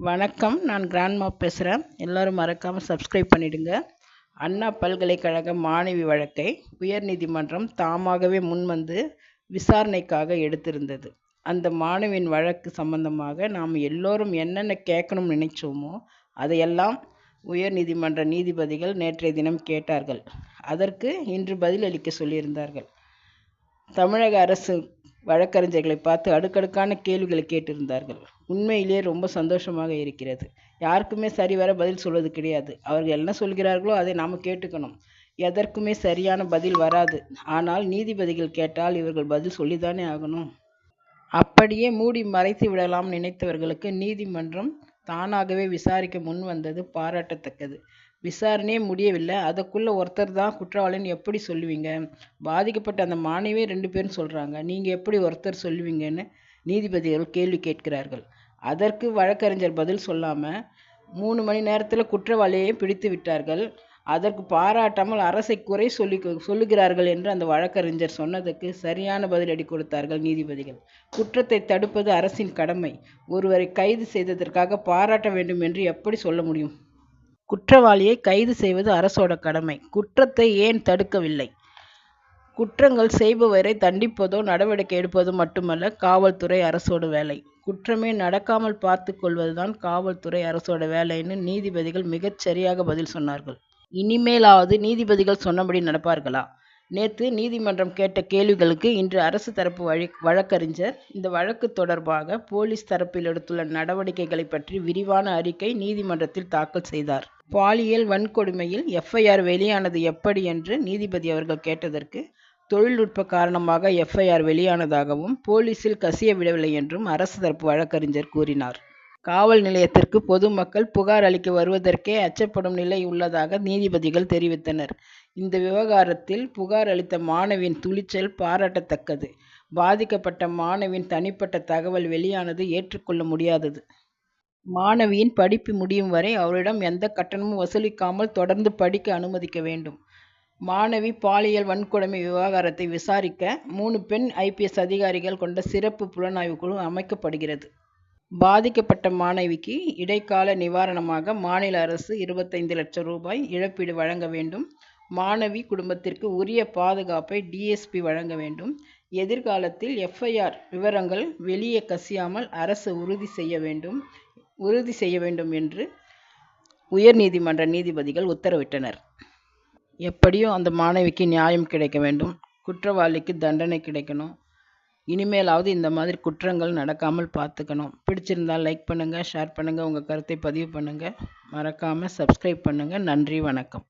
வணக்கம். நான் கிராண்ட்மா பேசுகிறேன் எல்லோரும் மறக்காமல் சப்ஸ்கிரைப் பண்ணிடுங்க. அண்ணா பல்கலைக்கழக மாணவி வழக்கை உயர்நீதிமன்றம் தாமாகவே முன்வந்து விசாரணைக்காக எடுத்திருந்தது. அந்த மாணவியின் வழக்கு சம்பந்தமாக நாம் எல்லோரும் என்னென்ன கேட்கணும்னு நினைச்சோமோ அதையெல்லாம் உயர்நீதிமன்ற நீதிபதிகள் நேற்றைய தினம் கேட்டார்கள். அதற்கு இன்று பதிலளிக்க சொல்லியிருந்தார்கள். தமிழக அரசு வழக்கறிஞர்களை பார்த்து அடுக்கடுக்கான கேள்விகளை கேட்டிருந்தார்கள். உண்மையிலே ரொம்ப சந்தோஷமாக இருக்கிறது. யாருக்குமே சரிவர பதில் சொல்வது கிடையாது. அவர்கள் என்ன சொல்கிறார்களோ அதை நாம் கேட்டுக்கணும். எதற்குமே சரியான பதில் வராது. ஆனால் நீதிபதிகள் கேட்டால் இவர்கள் பதில் சொல்லித்தானே ஆகணும். அப்படியே மூடி மறைத்து விடலாம் நினைத்தவர்களுக்கு நீதிமன்றம் தானாகவே விசாரிக்க முன் வந்தது பாராட்டத்தக்கது. விசாரணையே முடியவில்லை. அதுக்குள்ளே ஒருத்தர் தான் குற்றவாளின்னு எப்படி சொல்லுவீங்க? பாதிக்கப்பட்ட அந்த மாணவியே ரெண்டு பேரும் சொல்கிறாங்க நீங்கள் எப்படி ஒருத்தர் சொல்லுவீங்கன்னு நீதிபதிகள் கேள்வி கேட்கிறார்கள். அதற்கு வழக்கறிஞர் பதில் சொல்லாமல் மூணு மணி நேரத்தில் குற்றவாளியை பிடித்து விட்டார்கள். அதற்கு பாராட்டாமல் அரசை குறை சொல்லி சொல்லுகிறார்கள் என்று அந்த வழக்கறிஞர் சொன்னதுக்கு சரியான பதிலடி கொடுத்தார்கள் நீதிபதிகள். குற்றத்தை தடுப்பது அரசின் கடமை. ஒருவரை கைது செய்ததற்காக பாராட்ட வேண்டும் என்று எப்படி சொல்ல முடியும்? குற்றவாளியை கைது செய்வது அரசோட கடமை. குற்றத்தை ஏன் தடுக்கவில்லை? குற்றங்கள் செய்பவரை தண்டிப்பதோ நடவடிக்கை எடுப்பதோ மட்டுமல்ல காவல்துறை அரசோட வேலை. குற்றமே நடக்காமல் பார்த்து கொள்வதுதான் காவல்துறை அரசோட வேலைன்னு நீதிபதிகள் மிகச் சரியாக பதில் சொன்னார்கள். இனிமேலாவது நீதிபதிகள் சொன்னபடி நடப்பார்களா? நேற்று நீதிமன்றம் கேட்ட கேள்விகளுக்கு இன்று அரசு தரப்பு வழி வழக்கறிஞர் இந்த வழக்கு தொடர்பாக போலீஸ் தரப்பில் எடுத்துள்ள நடவடிக்கைகளை பற்றி விரிவான அறிக்கை நீதிமன்றத்தில் தாக்கல் செய்தார். பாலியல் வன்கொடுமையில் எஃப்ஐஆர் வெளியானது எப்படி என்று நீதிபதி அவர்கள் கேட்டதற்கு தொழில்நுட்ப காரணமாக எஃப்ஐஆர் வெளியானதாகவும் போலீசில் கசிய விடவில்லை என்றும் அரசு தரப்பு வழக்கறிஞர் கூறினார். காவல் நிலையத்திற்கு பொதுமக்கள் புகார் அளிக்க வருவதற்கே அச்சப்படும் நிலை உள்ளதாக நீதிபதிகள் தெரிவித்தனர். இந்த விவகாரத்தில் புகார் அளித்த மாணவியின் துணிச்சல் பாராட்டத்தக்கது. பாதிக்கப்பட்ட மாணவியின் தனிப்பட்ட தகவல் வெளியானது ஏற்றுக்கொள்ள முடியாதது. மாணவியின் படிப்பு முடியும் வரை அவரிடம் எந்த கட்டணமும் வசூலிக்காமல் தொடர்ந்து படிக்க அனுமதிக்க வேண்டும். மாணவி பாலியல் வன்கொடுமை விவகாரத்தை விசாரிக்க மூணு பெண் ஐபிஎஸ் அதிகாரிகள் கொண்ட சிறப்பு புலனாய்வு குழு அமைக்கப்படுகிறது. பாதிக்கப்பட்ட மாணவிக்கு இடைக்கால நிவாரணமாக மாநில அரசு இருபத்தைந்து லட்சம் ரூபாய் இழப்பீடு வழங்க வேண்டும். மாணவி குடும்பத்திற்கு உரிய பாதுகாப்பை டிஎஸ்பி வழங்க வேண்டும். எதிர்காலத்தில் எஃப்ஐஆர் விவரங்கள் வெளியே கசியாமல் அரசு உறுதி செய்ய வேண்டும் உறுதி செய்ய வேண்டும் என்று உயர்நீதிமன்ற நீதிபதிகள் உத்தரவிட்டனர். எப்படியும் அந்த மாணவிக்கு நியாயம் கிடைக்க வேண்டும். குற்றவாளிக்கு தண்டனை கிடைக்கணும். இனிமேலாவது இந்த மாதிரி குற்றங்கள் நடக்காமல் பார்த்துக்கணும். பிடிச்சிருந்தால் லைக் பண்ணுங்கள் ஷேர் பண்ணுங்கள் உங்கள் கருத்தை பதிவு பண்ணுங்கள் மறக்காமல் சப்ஸ்கிரைப் பண்ணுங்கள் நன்றி வணக்கம்.